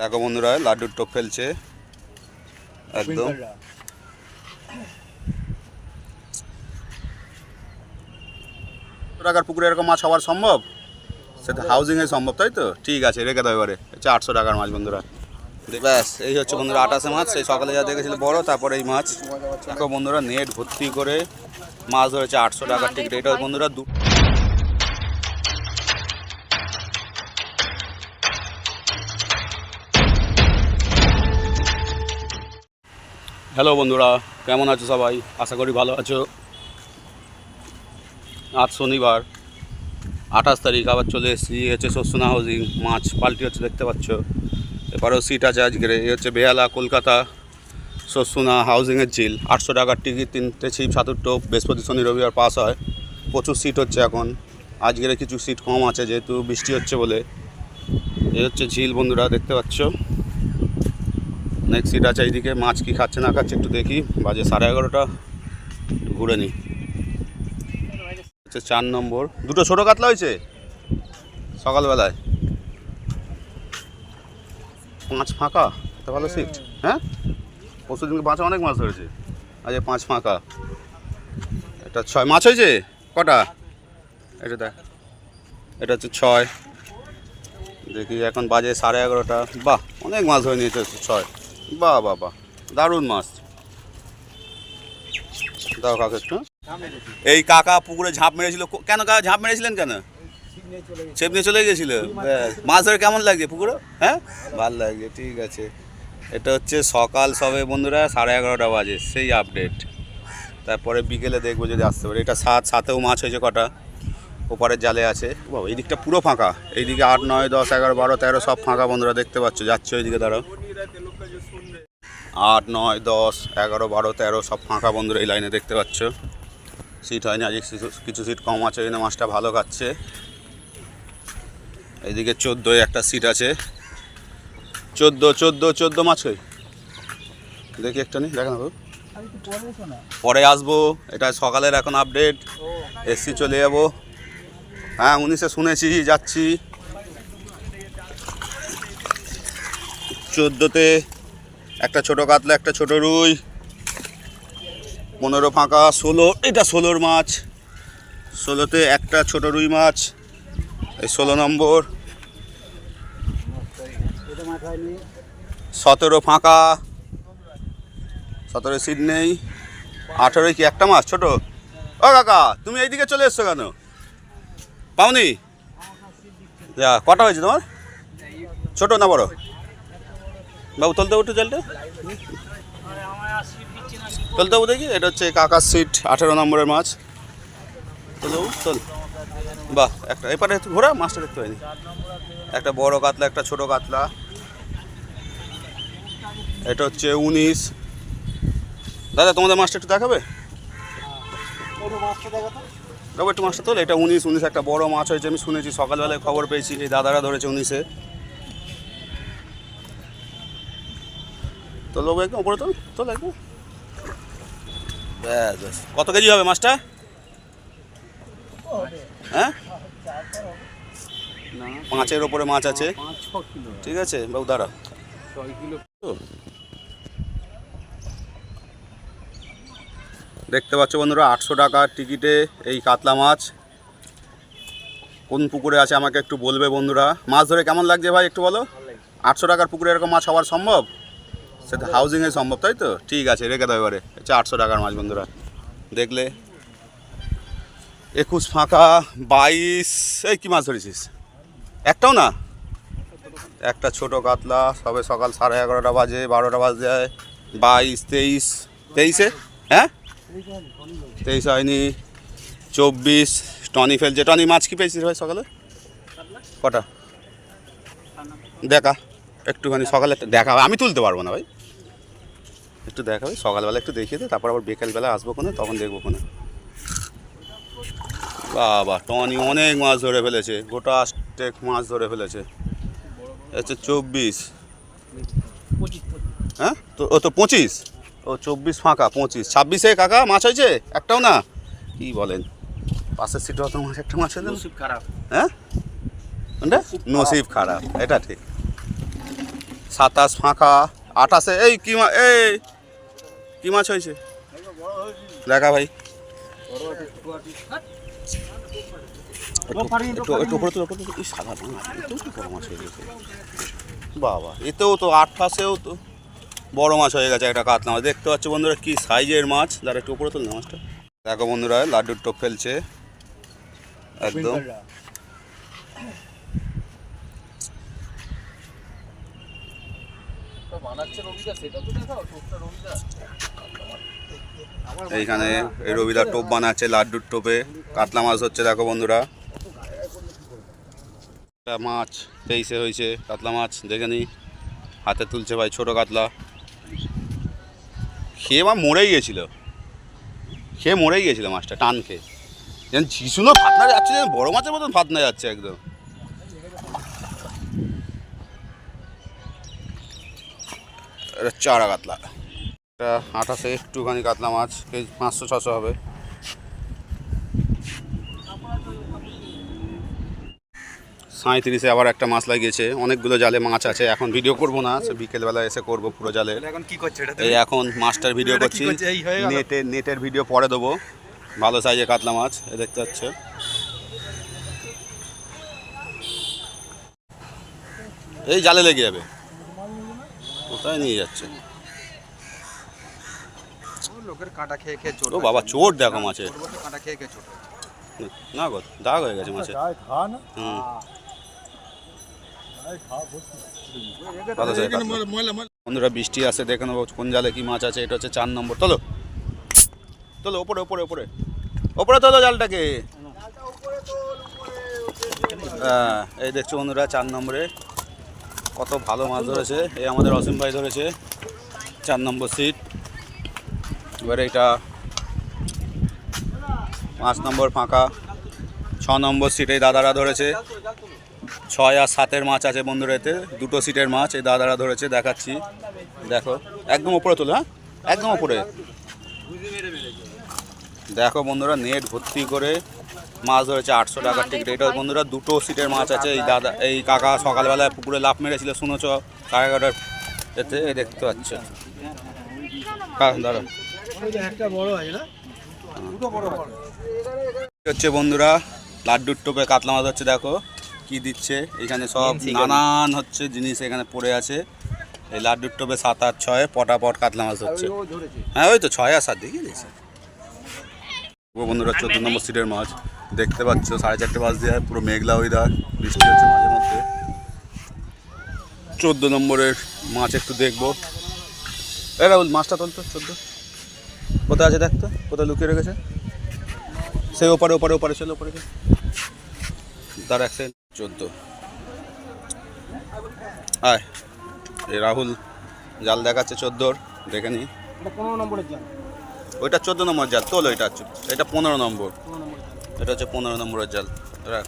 দেখো বন্ধুরা লাড্ডুর টোপ ফেলছে। একদম। টাকার পুকুরে এরকম মাছ হওয়ার সম্ভব? সেটা হাউজিংয়ে সম্ভব তাই তো? ঠিক আছে রেখে দাও এবারে। হচ্ছে আটশো টাকার মাছ বন্ধুরা। ব্যাস এই হচ্ছে বন্ধুরা আটাশে মাছ। সেই সকালে যা দেখেছিল বড় তারপরে এই মাছ। দেখো বন্ধুরা নেট ভর্তি করে মাছ ধরেছে আটশো টাকার টিকিট এটা বন্ধুরা দু হ্যালো বন্ধুরা। কেমন আছো সবাই? আশা করি ভালো আছো। আজ শনিবার, আঠাশ তারিখ, আবার চলে এসেছি। হচ্ছে শস্যনা হাউজিং মাছ পাল্টি হচ্ছে, দেখতে পাচ্ছ। এবারেও সিট আছে আজকের এই হচ্ছে বেহালা, কলকাতা শস্যনা হাউজিংয়ের ঝিল। আটশো টাকার টিকিট তিনটে ছিপ, সাতুর টোপ, বৃহস্পতি, শনি, রবিবার পাস হয়। প্রচুর সিট হচ্ছে এখন। আজকের কিছু সিট কম আছে, যেহেতু বৃষ্টি হচ্ছে বলে। এই হচ্ছে ঝিল, বন্ধুরা, দেখতে পাচ্ছ। নেক্সট সিট আছে এইদিকে, মাছ কি খাচ্ছে না খাচ্ছে একটু দেখি। বাজে সাড়ে এগারোটা, ঘুরে নিই হচ্ছে চার নম্বর। দুটো ছোটো কাতলা হয়েছে? সকালবেলায়। পাঁচ ফাঁকা? এত ভালো সিট হ্যাঁ? পরশু দিনকে মাছ অনেক মাছ ধরেছে। আজ পাঁচ ফাঁকা। এটা ছয়। মাছ হয়েছে? কটা? এটা দেখ। এটা হচ্ছে ছয়। দেখি এখন বাজে সাড়ে এগারোটা। বাহ, অনেক মাছ ধরে নিয়েছে ছয়। বাহ বাহ বাহ। দারুণ মাছ। দাও কাকা একটু। এই কাকা পুকুরে ঝাঁপ মেরেছিল। কেন কাকা, ঝাঁপ মেরেছিলেন কেন? ছেপ নিয়ে চলে গেছিল। মাছ ধরে কেমন লাগছে পুকুরে? হ্যাঁ? ভালো লাগছে, ঠিক আছে। এটা হচ্ছে সকাল সবে বন্ধুরা, সাড়ে এগারোটা বাজে, সেই আপডেট। তারপরে বিকেলে দেখব যদি আসতে পারে। এটা সাত, সাতেও মাছ হয়েছে কটা। ওপারের জালে আছে। এই দিকটা পুরো ফাঁকা। এইদিকে আট, নয়, দশ, এগারো, বারো, তেরো সব ফাঁকা বন্ধুরা, দেখতে পাচ্ছ। যাচ্ছে ওইদিকে দাঁড়াও। আট, নয়, দশ, এগারো, বারো, তেরো, সব ফাঁকা বন্ধুরা এই লাইনে দেখতে পাচ্ছ। সিট হয়নি আজ কিছু- সিট কম আছে, এই মাছটা ভালো খাচ্ছে এইদিকে চোদ্দোয় একটা সিট আছে। চোদ্দ চোদ্দ চোদ্দ মাছ কই? দেখি একটা নি দেখা না পরে আসব, এটা সকালের এখন আপডেট এসছি চলে যাব। হ্যাঁ উনিশে শুনেছি, যাচ্ছি। চোদ্দোতে একটা ছোট কাতলা, একটা ছোট রুই, পনেরো ফাঁকা, ষোলো, এটা ষোলোর মাছ। ষোলোতে একটা ছোট রুই মাছ, এই ষোলো নম্বর। সতেরো ফাঁকা, সতেরো সিট নেই। আঠেরোই কি একটা মাছ, ছোট? ও কাকা, তুমি এইদিকে চলে এসছো কেন? পাওনি? কটা হয়েছে তোমার? ছোট না বড়? বাবু তুলতে উঠো জলটা। তুলতে উঠে দেখি, এটা হচ্ছে কাকার সিট, আঠেরো নম্বরের মাছ। তোলো তোল বাহ, একটা এপারে ঘোরা, মাছটা দেখতে পাইনি। একটা বড় কাতলা, একটা ছোট কাতলা। এটা হচ্ছে উনিশ। দাদা, তোমাদের মাছটা একটু দেখাবে? দেখো একটু মাছটা তোল, এটা উনিশ উনিশ, একটা বড় মাছ হয়েছে, আমি শুনেছি, সকালবেলায় খবর পেয়েছি, এই দাদারা ধরেছে উনিশে। তো একদম উপরে তোল তোল একদম। ব্যাস ব্যাস। কত কেজি হবে মাছটা? হ্যাঁ? পাঁচের ওপরে মাছ আছে। ঠিক আছে, বাবু দাঁড়া। তো। দেখতে পাচ্ছ বন্ধুরা, আটশো টাকার টিকিটে এই কাতলা মাছ। কোন পুকুরে আছে আমাকে একটু বলবে বন্ধুরা। মাছ ধরে কেমন লাগছে ভাই একটু বলো? আটশো টাকার পুকুরে এরকম মাছ হওয়ার সম্ভব? সেটা হাউজিংয়ে সম্ভব, তাই তো? ঠিক আছে, রেখে দাও এবারে। হচ্ছে আটশো টাকার মাছ বন্ধুরা। দেখলে? একুশ ফাঁকা, বাইশ। এই, কী মাছ ধরেছিস? একটাও না? একটা ছোট কাতলা, সবে সকাল সাড়ে এগারোটা বাজে, বারোটা বাজে যায়। বাইশ, তেইশ। তেইশে? হ্যাঁ? তেইশ হয়নি। চব্বিশ। টনি ফেলছে। টনি, মাছ কি পেয়েছিস ভাই সকালে? কটা? দেখা। একটুখানি সকালে দেখা আমি তুলতে পারব না ভাই। একটু দেখা ভাই সকালবেলা একটু দেখিয়ে দে তারপর আবার বিকেলবেলা আসব কোনে তখন দেখব কোনে। বাবা টনি অনেক মাছ ধরে ফেলেছে গোটা স্টেক মাছ ধরে ফেলেছে। হচ্ছে চব্বিশ। হ্যাঁ? তো ও তো পঁচিশ? ও চব্বিশ ফাঁকা পঁচিশ। ছাব্বিশে কাকা মাছ হয়েছে? একটাও না? কি বলেন? পাশের সিটে অত মাছ একটা মাছ হয়েছে? নসিব খারাপ। হ্যাঁ? নসিব খারাপ। এটা ঠিক। সাতাশ ফাঁকা আঠাশে এই কি এই কি মাছ হয়েছে? দেখা ভাই। না, এতেও তো বাবা এতেও তো আঠাশেও তো। বড় মাছ হয়ে গেছে একটা কাতলা মাছ। দেখতে পাচ্ছ বন্ধুরা কি সাইজের মাছ। যারা একটু উপরে তুল না মাছটা। দেখো বন্ধুরা লাড্ডুর টোপ ফেলছে। একদম। এইখানে এই রবিদার টোপ বানাচ্ছে, লাড্ডুর টোপে। কাতলা মাছ হচ্ছে, দেখো বন্ধুরা। মাছ, তেইশে হয়েছে কাতলা মাছ, দেখে নি। হাতে তুলছে ভাই ছোট কাতলা। খেয়ে মা মরেই গেছিল। খেয়ে মরেই গেছিল মাছটা, টান খেয়ে। যেন ঝিসুনো ফাতনা যাচ্ছে, যেন বড় মাছের মতন ফাতনা যাচ্ছে একদম। এটা চারা কাতলা। এটা আঠাশে একটুখানি কাতলা মাছ কেজি পাঁচশো ছশো হবে। সাঁত্রিশে আবার একটা মাছ লাগিয়েছে। অনেকগুলো জালে মাছ আছে। এখন ভিডিও করব না। সে বিকেলবেলা এসে করব পুরো জালে। এখন কি করছে? এই এখন মাছটার ভিডিও করছি? নেটের নেটের ভিডিও পরে দেবো। ভালো সাইজে কাতলা মাছ এ দেখতে পাচ্ছে। এই জালে লেগে যাবে। কোথায় নিয়ে যাচ্ছে। লোকের কাঁটা খেয়ে খেয়ে চোট ও বাবা চোট দেখো মাছে কাঁটা খেয়ে খেয়ে চোট না গো দাগ হয়ে গেছে মাছে খা না। কাতলা। বন্ধুরা বৃষ্টি আছে দেখে নেব কোন জালে কি মাছ আছে এটা হচ্ছে চার নম্বর। তোলো। তোলো ওপরে ওপরে ওপরে। ওপরে তোলো জালটাকে। হ্যাঁ এই দেখছ বন্ধুরা চার নম্বরে। কত ভালো মাছ ধরেছে। এই আমাদের অসীম ভাই ধরেছে। চার নম্বর সিট এবারে এটা পাঁচ নম্বর ফাঁকা। ছ নম্বর সিটে দাদারা ধরেছে। ছয় আর সাতের মাছ আছে বন্ধুরা এতে। দুটো সিটের মাছ এই দাদারা ধরেছে, দেখাচ্ছি। দেখো, একদম ওপরে তোলো হ্যাঁ? একদম ওপরে দেখো বন্ধুরা নেট ভর্তি করে মাছ ধরেছে আটশো টাকার টিকিট এটা বন্ধুরা দুটো সিটের মাছ আছে এই দাদা এই কাকা সকালবেলায় পুকুরে লাফ মেরেছিল শুনেছ? সাড়ে এগারোটার এতে দেখতে পাচ্ছে। হ্যাঁ দাঁড়া না হচ্ছে বন্ধুরা লাড্ডুর টোপে কাতলা মাছ হচ্ছে দেখো কি দিচ্ছে। এখানে সব নানান হচ্ছে জিনিস এখানে পড়ে আছে। এই লাড্ডুর টোপে সাত আট ছয় পটাপট কাতলা মাছ হচ্ছে। হ্যাঁ ওই তো ছয় আর সাত দেখিয়ে দিয়েছে বন্ধুরা চোদ্দ নম্বর সিটের মাছ। দেখতে পাচ্ছ সাড়ে চারটে বাজ দিয়ে পুরো মেঘলা ওয়েদার বৃষ্টি হচ্ছে মাঝে মধ্যে। চোদ্দ নম্বরের মাছ একটু দেখব। এ রাহুল মাছটা তুলতো চোদ্দ। কোথায় আছে দেখতো কোথায় লুকিয়ে রেখেছে? সেই ওপারে ওপারে ওপারে চলো ওপারে। তার এক সেকেন্ড চোদ্দ। আয়। এই রাহুল জাল দেখাচ্ছে চোদ্দোর দেখে নি। পনেরো নম্বরের জাল। ওইটা চোদ্দ নম্বর জাল তোল ওইটা এটা পনেরো নম্বর। এটা হচ্ছে পনেরো নম্বরের জাল। রাখ।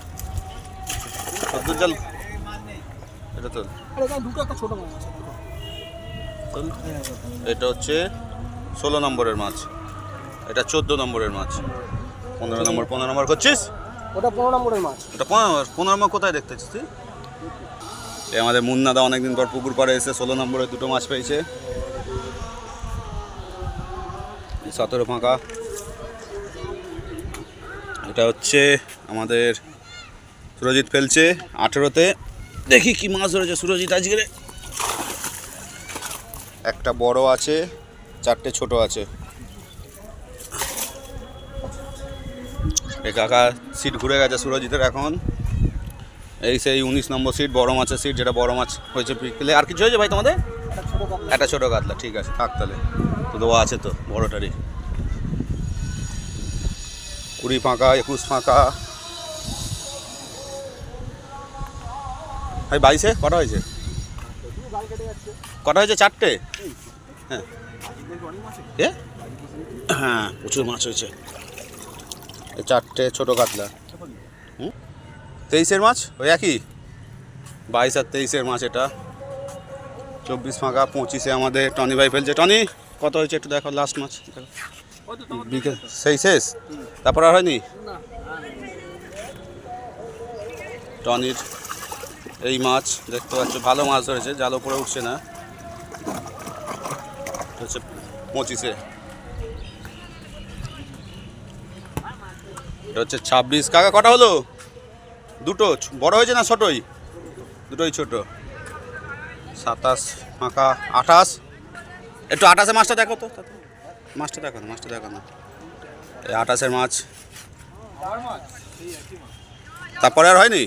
চোদ্দোর জাল। এটা তোল। এটা হচ্ছে ষোলো নম্বরের মাছ। এটা চোদ্দ নম্বরের মাছ। পনেরো নম্বর পনেরো নম্বর করছিস? ওটা পনেরো নম্বরের মাছ। এটা পনেরো পনেরো নম্বর কোথায় দেখতে তুই? এই আমাদের মুন্নাদা অনেকদিন পর পুকুর পাড়ে এসে ষোলো নম্বরে দুটো মাছ পেয়েছে। সতেরো ফাঁকা। এটা হচ্ছে আমাদের সুরজিৎ ফেলছে আঠেরোতে। দেখি কি মাছ ধরেছে সুরজিৎ আজকে। একটা বড় আছে চারটে ছোট আছে। এই কাকা সিট ঘুরে গেছে সুরজিতের এখন। এই সেই উনিশ নম্বর সিট বড় মাছের সিট যেটা বড় মাছ হয়েছে বিকেলে আর কিছু হয়েছে ভাই তোমাদের? একটা একটা ছোটো কাতলা ঠিক আছে থাক তাহলে। তো দেওয়া আছে তো বড়টারই। কুড়ি ফাঁকা, একুশ ফাঁকা। ভাই, বাইশে? কটা হয়েছে? কেটে হয়েছে? চারটে? হ্যাঁ। হ্যাঁ প্রচুর মাছ হয়েছে। চারটে ছোটো কাতলা। হুম? তেইশের মাছ? ওই একই? বাইশ আর তেইশের মাছ এটা। চব্বিশ ফাঁকা, পঁচিশে আমাদের টনি ভাই ফেলছে। টনি, কত হয়েছে একটু দেখো লাস্ট মাছ। দেখো। সেই শেষ? তারপর আর হয়নি? টনির এই মাছ দেখতে পাচ্ছ, ভালো মাছ ধরেছে, জাল উপরে উঠছে না। হচ্ছে পঁচিশে। এটা হচ্ছে ছাব্বিশ। কাকা, কটা হলো? দুটো। বড় হয়েছে না ছোটোই? দুটোই ছোট। সাতাশ, ফাঁকা, আঠাশ। একটু আঠাশে মাছটা দেখো তো। মাছটা দেখো না মাছটা দেখো না। এই আঠাশের মাছ। তারপরে আর হয়নি?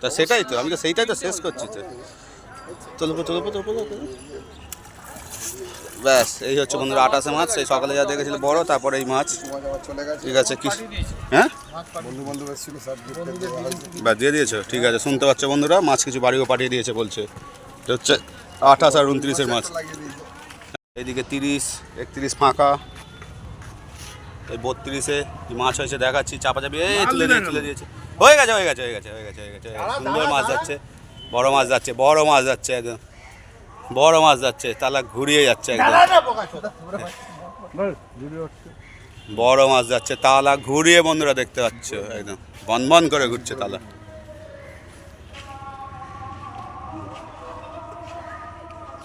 তা সেটাই তো আমি তো সেইটাই তো শেষ করছি তো। তুলবো তুলবো তুলবো। ব্যাস এই হচ্ছে বন্ধুরা আটাশে মাছ সেই সকালে যা দেখেছিল বড় তারপরে এই মাছ। ঠিক আছে কি হ্যাঁ? ব্যাস দিয়ে দিয়েছ ঠিক আছে শুনতে পাচ্ছ বন্ধুরা মাছ কিছু বাড়িও পাঠিয়ে দিয়েছে বলছে। হচ্ছে আঠাশ আর উনত্রিশের মাছ। এইদিকে তিরিশ একত্রিশ ফাঁকা। এই বত্রিশে কি মাছ হয়েছে দেখাচ্ছি চাপা চাপি এই তুলে দিয়ে তুলে দিয়েছে। হয়ে গেছে হয়ে গেছে হয়ে গেছে হয়ে গেছে হয়ে গেছে। সুন্দর মাছ যাচ্ছে বড় মাছ যাচ্ছে বড় মাছ যাচ্ছে একদম। বড় মাছ যাচ্ছে তালা ঘুরিয়ে যাচ্ছে একদম। বড় মাছ যাচ্ছে তালা ঘুরিয়ে বন্ধুরা দেখতে পাচ্ছ একদম। বন বন করে ঘুরছে তালা।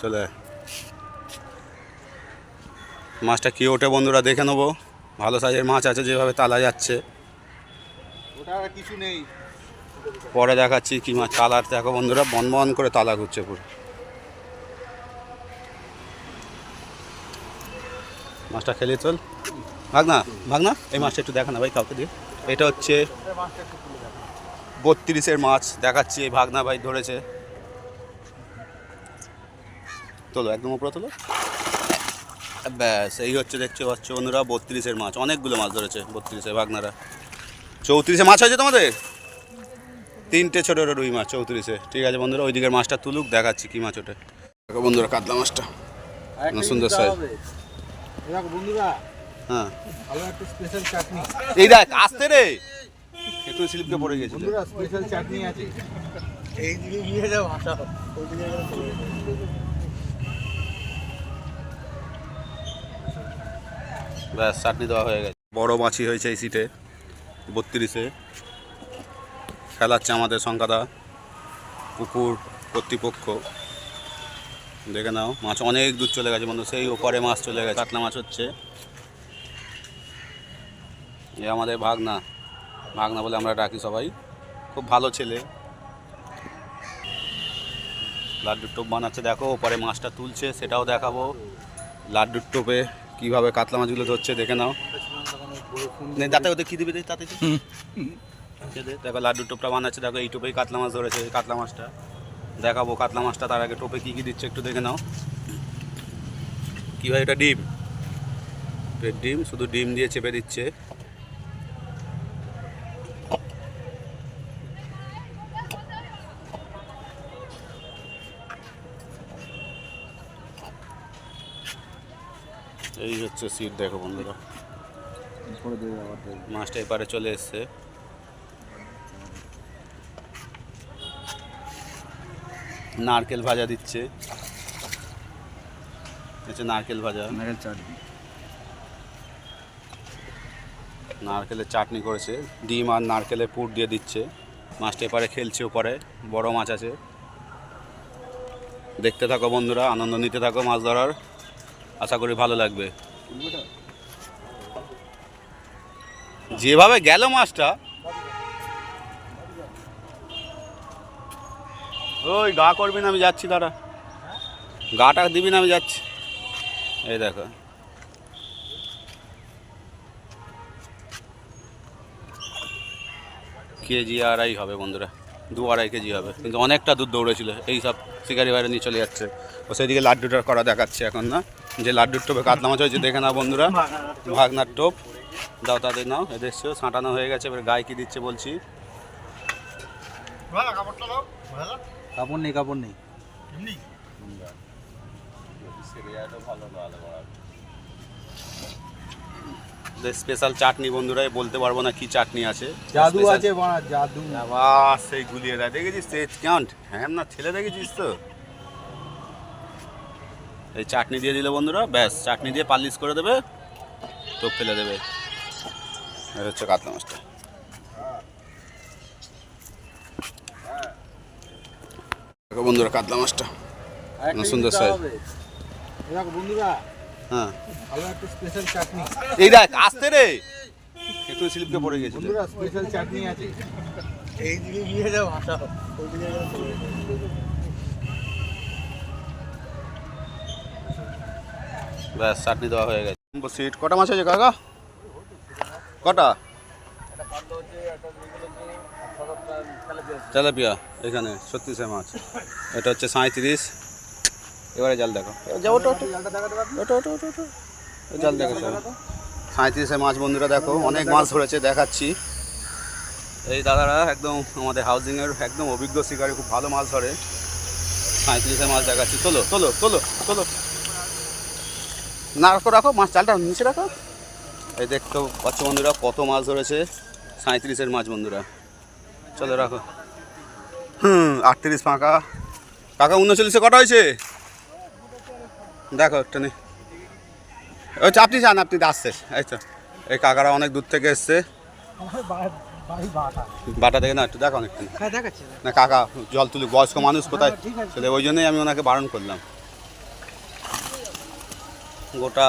চলে। মাছটা কি ওঠে বন্ধুরা দেখে নেব। ভালো সাইজের মাছ আছে যেভাবে তালা যাচ্ছে। কিছু নেই। পরে দেখাচ্ছি কি মাছ তালার দেখো বন্ধুরা বন বন করে তালা ঘুরছে পুরো। মাছটা খেলে চল। ভাগনা ভাগনা এই মাছটা একটু দেখা না ভাই কাউকে দিয়ে। এটা হচ্ছে বত্রিশের মাছ। দেখাচ্ছি এই ভাগনা ভাই ধরেছে। তোলো একদম উপরে তোলো। ব্যাস এই হচ্ছে দেখতে পাচ্ছ বন্ধুরা বত্রিশের মাছ অনেকগুলো মাছ ধরেছে বত্রিশে ভাগনারা। চৌত্রিশে মাছ হয়েছে তোমাদের? তিনটে ছোটো ছোটো রুই মাছ চৌত্রিশে। ঠিক আছে বন্ধুরা ওই দিকের মাছটা তুলুক দেখাচ্ছি কী মাছ ওঠে। দেখো বন্ধুরা কাতলা মাছটা সুন্দর। দেখো বন্ধুরা হ্যাঁ। ভালো একটা স্পেশাল চাটনি। এই দেখ আসতে রে। একটু স্লিপকে পড়ে গেছিল বন্ধুরা স্পেশাল চাটনি আছে। এই দিকে নিয়ে যাও আসা। ব্যাস, চাটনি দেওয়া হয়ে গেছে। বড় মাছি হয়েছে এই সিটে, বত্রিশে। খেলাচ্ছে আমাদের সংখ্যাদা পুকুর কর্তৃপক্ষ। দেখে নাও, মাছ অনেক দূর চলে গেছে বন্ধু, সেই ওপরে মাছ চলে গেছে। কাতলা মাছ হচ্ছে। এ আমাদের ভাগনা ভাগনা বলে আমরা ডাকি সবাই। খুব ভালো ছেলে। লাড্ডুর টোপ বানাচ্ছে, দেখো, ওপরে মাছটা তুলছে, সেটাও দেখাবো। লাড্ডুর টোপে কীভাবে কাতলা মাছগুলো ধরছে দেখে নাও। দাঁতে ওদের কি দিবি তাতে? দেখো লাড্ডু টোপটা বানাচ্ছে, দেখো এই টোপেই কাতলা মাছ ধরেছে কাতলা মাছটা। দেখাবো কাতলা মাছটা, তার আগে টোপে কী কী দিচ্ছে একটু দেখে নাও। কীভাবে এটা ডিম? ডিম, শুধু ডিম দিয়ে চেপে দিচ্ছে। এই হচ্ছে সিট দেখো বন্ধুরা। মাছটা এপারে চলে এসছে। নারকেল ভাজা দিচ্ছে। হচ্ছে নারকেল ভাজা। নারকেলের চাটনি করেছে। ডিম আর নারকেলের পুর দিয়ে দিচ্ছে। মাছটা এপারে খেলছে ওপারে। বড় মাছ আছে। দেখতে থাকো বন্ধুরা আনন্দ নিতে থাকো মাছ ধরার। আশা করি ভালো লাগবে। যেভাবে গেল মাছটা। ওই গা করবি না আমি যাচ্ছি দাঁড়া। গাটা দিবি না আমি যাচ্ছি। এই দেখো। কেজি আড়াই হবে বন্ধুরা দু আড়াই কেজি হবে। কিন্তু অনেকটা দূর দৌড়েছিল এই সব শিকারি বাইরে নিয়ে চলে যাচ্ছে। ও সেদিকে লাড্ডুটা করা দেখাচ্ছে এখন না? যে লাড্ডুর টোপে কাতলা মাছ হয়েছে দেখে নাও বন্ধুরা। ভাগনার টোপ। দাও তাদের নাও এদের এসছেও ছাঁটানো হয়ে গেছে এবার গায়ে কি দিচ্ছে বলছি। কাপড় নেই কাপড় নেই। স্পেশাল চাটনি বন্ধুরা বলতে পারব না কি চাটনি আছে। জাদু আছে বাড়া জাদু। সেই গুলিয়ে দেয়। দেখেছিস সে কেমন হ্যাঁ না ছেলে দেখেছিস তো? এই চাটনি দিয়ে দিলে বন্ধুরা ব্যাস চাটনি দিয়ে পালিশ করে দেবে টোপ ফেলে দেবে। এই হচ্ছে কাতলা মাছটা। দেখো বন্ধুরা কাতলা মাছটা সুন্দর। দেখো বন্ধুরা হ্যাঁ। ভালো একটা স্পেশাল চাটনি। এই দেখ আসতে রে। একটু স্লিপকে পড়ে গেছিল বন্ধুরা স্পেশাল চাটনি আছে। এই দিকে যাও ওই দিকে যাও, চলে যাও। ব্যাস চাটনি দেওয়া হয়ে গেছে। সিট কটা মাছ আছে কাকা? কটা? তেলাপিয়া এখানে ছত্রিশে মাছ। এটা হচ্ছে সাঁত্রিশ এবারে জাল দেখো। জাল দেখো সাঁত্রিশে মাছ বন্ধুরা দেখো অনেক মাছ ধরেছে দেখাচ্ছি। এই দাদারা একদম আমাদের হাউজিংয়ের একদম অভিজ্ঞ শিকারী খুব ভালো মাছ ধরে। সাঁত্রিশে মাছ দেখাচ্ছি। তোলো তোলো তোলো তোলো। না রাখো রাখো মাছ চালটা নিচে রাখো। এই দেখতে পাচ্ছ বন্ধুরা কত মাছ ধরেছে। সাঁত্রিশের মাছ বন্ধুরা। চলো রাখো। হুম আটত্রিশ ফাঁকা। কাকা উনচল্লিশে কটা হয়েছে? দেখো একটা নে। ওই আপনি যান আপনি আসছে। এই তো। এই কাকারা অনেক দূর থেকে এসছে। বাটা থেকে না একটু দেখো অনেকটা হ্যাঁ না কাকা জল তুলি বয়স্ক মানুষ কোথায়? ঠিক ওই জন্যই আমি ওনাকে বারণ করলাম। গোটা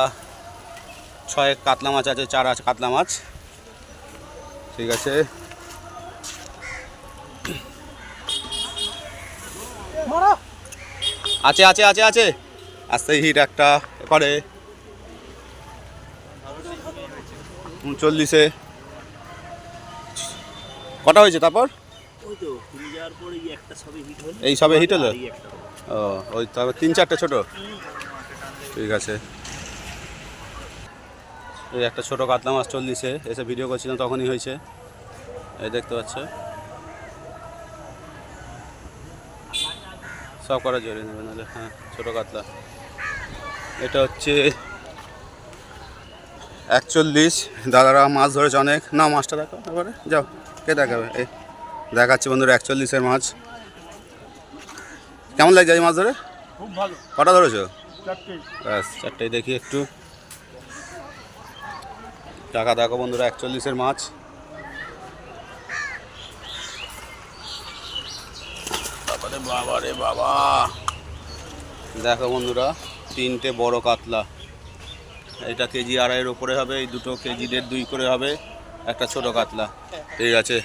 ছয় কাতলা মাছ আছে চার আছে কাতলা মাছ। ঠিক আছে। আছে আছে আছে আছে। আস্তে হিট একটা করে উনচল্লিশে। কটা হয়েছে তারপর? এই সবে হিট হলো। ও ওই তারপর তিন চারটে ছোট। ঠিক আছে। এই একটা ছোট কাতলা মাছ চল্লিশে এসে ভিডিও করছিলাম তখনই হয়েছে। এই দেখতে পাচ্ছ। সব করা জড়িয়ে নেবে নাহলে হ্যাঁ ছোটো কাতলা। এটা হচ্ছে একচল্লিশ। দাদারা মাছ ধরেছে অনেক। না মাছটা দেখো এবারে। যাও কে দেখাবে? এই দেখাচ্ছি বন্ধুরা একচল্লিশের মাছ। কেমন লাগছে এই মাছ ধরে? খুব ভালো। কটা ধরেছো? চারটে ব্যাস চারটাই দেখি একটু। টাকা দেখো বন্ধুরা একচল্লিশের মাছ। বাবারে বাবা রে বাবা। দেখো বন্ধুরা তিনটে বড় কাতলা। এটা কেজি আড়াইয়ের ওপরে হবে এই দুটো কেজি দেড় দুই করে হবে একটা ছোট কাতলা। ঠিক আছে।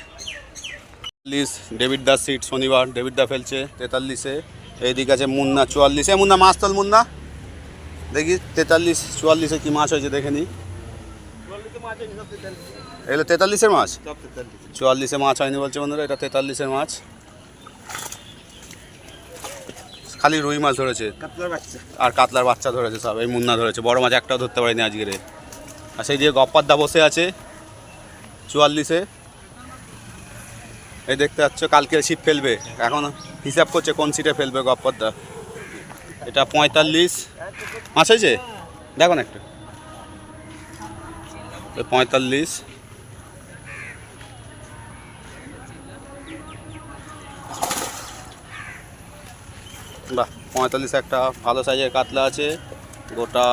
তেতাল্লিশ ডেভিড দা সিট শনিবার ডেভিড দা ফেলছে তেতাল্লিশে। এইদিকে আছে মুন্না চুয়াল্লিশে। মুন্না মাছ তল মুন্না। দেখি তেতাল্লিশ চুয়াল্লিশে কি মাছ হয়েছে দেখে নি। এগুলো তেতাল্লিশের মাছ? চুয়াল্লিশে মাছ হয়নি বলছে বন্ধুরা এটা তেতাল্লিশের মাছ। খালি রুই মাছ ধরেছে। আর কাতলার বাচ্চা ধরেছে সব এই মুন্না ধরেছে বড় মাছ একটাও ধরতে পারেনি আজকের আর সেই দিয়ে গপ্পারদা বসে আছে চুয়াল্লিশে। এই দেখতে পাচ্ছ কালকে সিট ফেলবে। এখন হিসাব করছে কোন সিটে ফেলবে গপ্পারদা। এটা পঁয়তাল্লিশ। মাছ হয়েছে? দেখো না একটু। পঁয়তাল্লিশ। বাহ, পঁয়তাল্লিশ একটা ভালো সাইজের কাতলা আছে। গোটা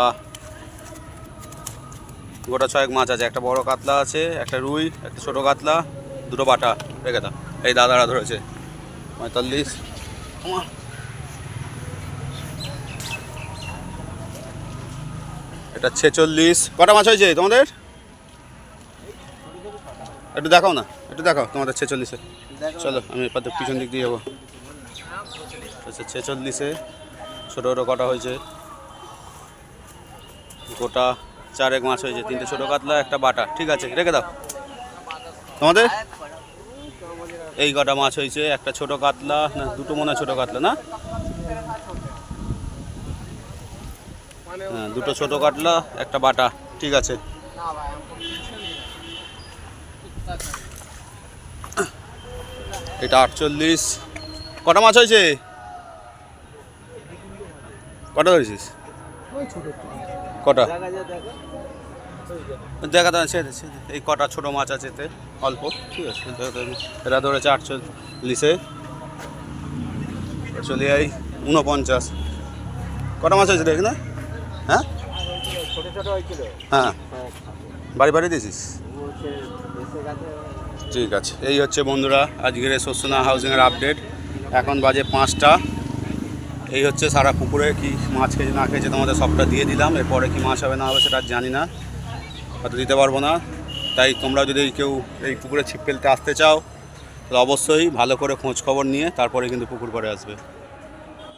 গোটা ছয়েক মাছ আছে। একটা বড় কাতলা আছে, একটা রুই, একটা ছোটো কাতলা, দুটো বাটা, রেখে দাও। এই দাদারা ধরেছে। পঁয়তাল্লিশ। এটা ছেচল্লিশ। কটা মাছ হয়েছে তোমাদের? একটু দেখাও না একটু দেখাও তোমাদের ছেচল্লিশে। চলো আমি তো পিছন দিক দিয়ে যাব। আচ্ছা ছেচল্লিশে ছোটো ছোটো কটা হয়েছে? গোটা চারেক মাছ হয়েছে তিনটে ছোটো কাতলা একটা বাটা। ঠিক আছে রেখে দাও। তোমাদের? এই কটা মাছ হয়েছে একটা ছোট কাতলা না দুটো মনে ছোটো কাতলা না? হ্যাঁ দুটো ছোটো কাতলা একটা বাটা। ঠিক আছে। এটা আটচল্লিশ। কটা মাছ হয়েছে? কটা ধরেছিস? কটা? দেখা দেখা এই কটা ছোট মাছ আছে এতে, অল্প, ঠিক আছে। এরা ধরেছে আটচল্লিশে। চলে যাই উনপঞ্চাশ। কটা মাছ হয়েছে দেখ না? হ্যাঁ? হ্যাঁ। বাড়ি বাড়ি দিয়েছিস? ঠিক আছে। এই হচ্ছে বন্ধুরা, আজকের শস্যনা হাউজিংয়ের আপডেট। এখন বাজে পাঁচটা। এই হচ্ছে সারা পুকুরে কি মাছ খেয়েছে না খেয়েছে তোমাদের সবটা দিয়ে দিলাম। এরপরে কি মাছ হবে না হবে সেটা জানি না, হয়তো দিতে পারব না। তাই তোমরা যদি কেউ এই পুকুরে ছিপ ফেলতে আসতে চাও, তাহলে অবশ্যই ভালো করে খোঁজ খবর নিয়ে তারপরে কিন্তু পুকুর করে আসবে।